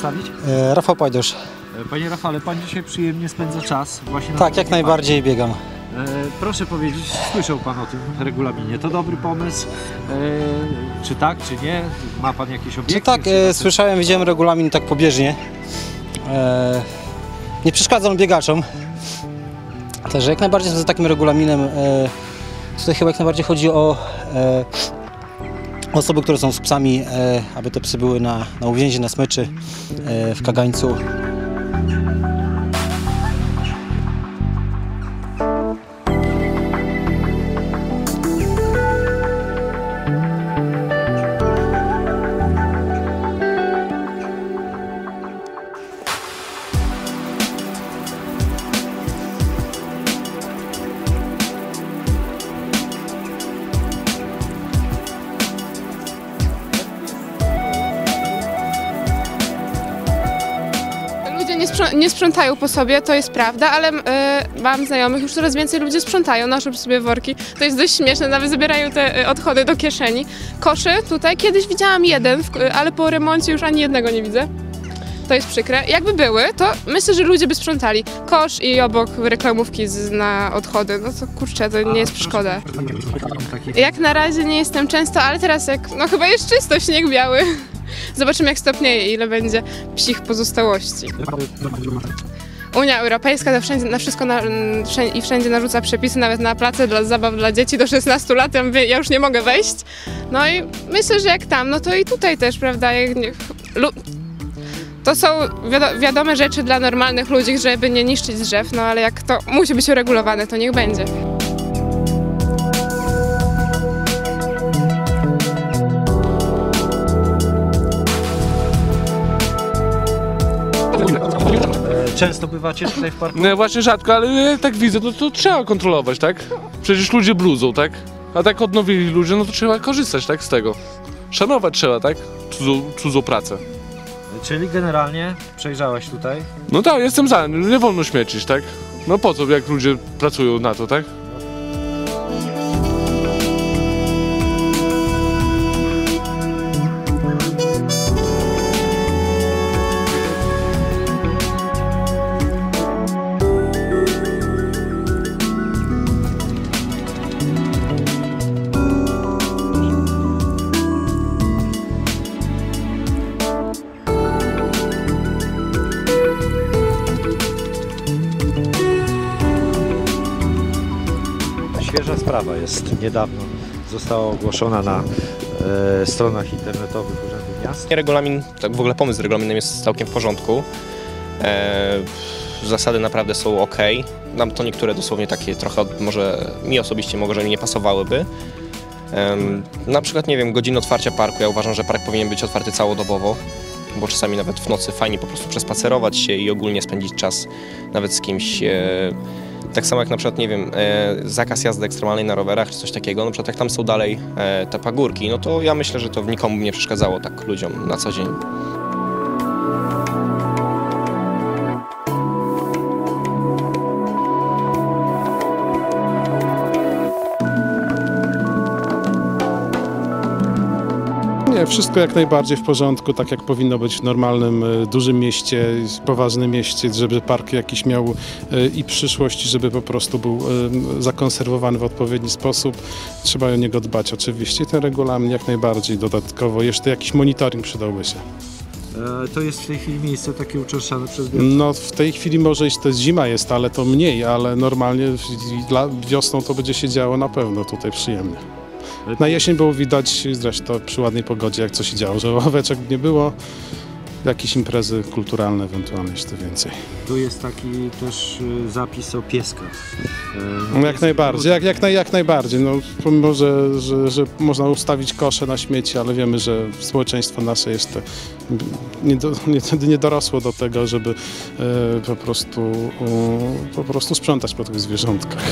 przedstawić? E, Rafał Pajdusz. E, Panie Rafale, Pan dzisiaj przyjemnie spędza czas właśnie na Tak, takim jak najbardziej biegam. parku. E, Proszę powiedzieć, słyszał Pan o tym regulaminie. To dobry pomysł? E, Czy tak, czy nie? Ma Pan jakieś obiekty? Czy tak, Czy e, słyszałem, widziałem regulamin tak pobieżnie. E, nie przeszkadzam biegaczom. Także jak najbardziej za takim regulaminem. E, tutaj chyba jak najbardziej chodzi o osoby, które są z psami, e, aby te psy były na, na uwięzi, na smyczy, e, w kagańcu. Nie, sprząt- nie sprzątają po sobie, to jest prawda, ale e, mam znajomych, już coraz więcej ludzi sprzątają, noszą przy sobie worki. To jest dość śmieszne, nawet zabierają te e, odchody do kieszeni. Koszy tutaj, kiedyś widziałam jeden, w, ale po remoncie już ani jednego nie widzę. To jest przykre. Jakby były, to myślę, że ludzie by sprzątali. Kosz i obok reklamówki z, na odchody. No to kurczę, to nie jest przeszkoda. Jak na razie nie jestem często, ale teraz jak, no chyba jest czysto, śnieg biały. Zobaczymy jak stopnieje, ile będzie psich pozostałości. Unia Europejska na, wszędzie, na wszystko na, wszędzie, i wszędzie narzuca przepisy, nawet na place dla zabaw dla dzieci do 16 lat. Ja, mówię, ja już nie mogę wejść. No i myślę, że jak tam, no to i tutaj też, prawda? Jak to są wiado, wiadome rzeczy dla normalnych ludzi, żeby nie niszczyć drzew, no ale jak to musi być uregulowane, to niech będzie. Często bywacie tutaj w parku? No właśnie rzadko, ale jak tak widzę, no to trzeba kontrolować, tak? Przecież ludzie bludzą, tak? A tak odnowili ludzie, no to trzeba korzystać, tak, z tego. Szanować trzeba, tak? Cudzą, cudzą pracę. Czyli generalnie przejrzałeś tutaj. No tak, jestem za, nie wolno śmiecić, tak? No po co, jak ludzie pracują na to, tak? Świeża sprawa jest. Niedawno została ogłoszona na e, stronach internetowych Urzędu Miasta. Regulamin, tak w ogóle pomysł z regulaminem jest całkiem w porządku. E, zasady naprawdę są ok. Nam to niektóre dosłownie takie trochę, może mi osobiście może mi nie pasowałyby. Em, na przykład, nie wiem, godziny otwarcia parku. Ja uważam, że park powinien być otwarty całodobowo, bo czasami nawet w nocy fajnie po prostu przespacerować się i ogólnie spędzić czas nawet z kimś. E, tak samo jak na przykład, nie wiem, e, zakaz jazdy ekstremalnej na rowerach czy coś takiego, na przykład jak tam są dalej e, te pagórki, no to ja myślę, że to nikomu nie przeszkadzało tak ludziom na co dzień. Nie, wszystko jak najbardziej w porządku, tak jak powinno być w normalnym, e, dużym mieście, poważnym mieście, żeby park jakiś miał e, i przyszłość, żeby po prostu był e, zakonserwowany w odpowiedni sposób. Trzeba o niego dbać oczywiście. Ten regulamin jak najbardziej dodatkowo. Jeszcze jakiś monitoring przydałby się. To jest w tej chwili miejsce takie uczęszczane przez wielu. No w tej chwili może iść, to zima jest, ale to mniej, ale normalnie wiosną to będzie się działo na pewno tutaj przyjemnie. Na jesień było widać zresztą przy ładnej pogodzie, jak co się działo, że ławeczek nie było, jakieś imprezy kulturalne ewentualnie jeszcze więcej. Tu jest taki też e, zapis o pieskach. No, jak najbardziej, jak, jak, naj, jak najbardziej. No, pomimo, że, że, że można ustawić kosze na śmieci, ale wiemy, że społeczeństwo nasze jest e, nie, do, nie, nie dorosło do tego, żeby e, po, prostu, e, po prostu sprzątać po tych zwierzątkach.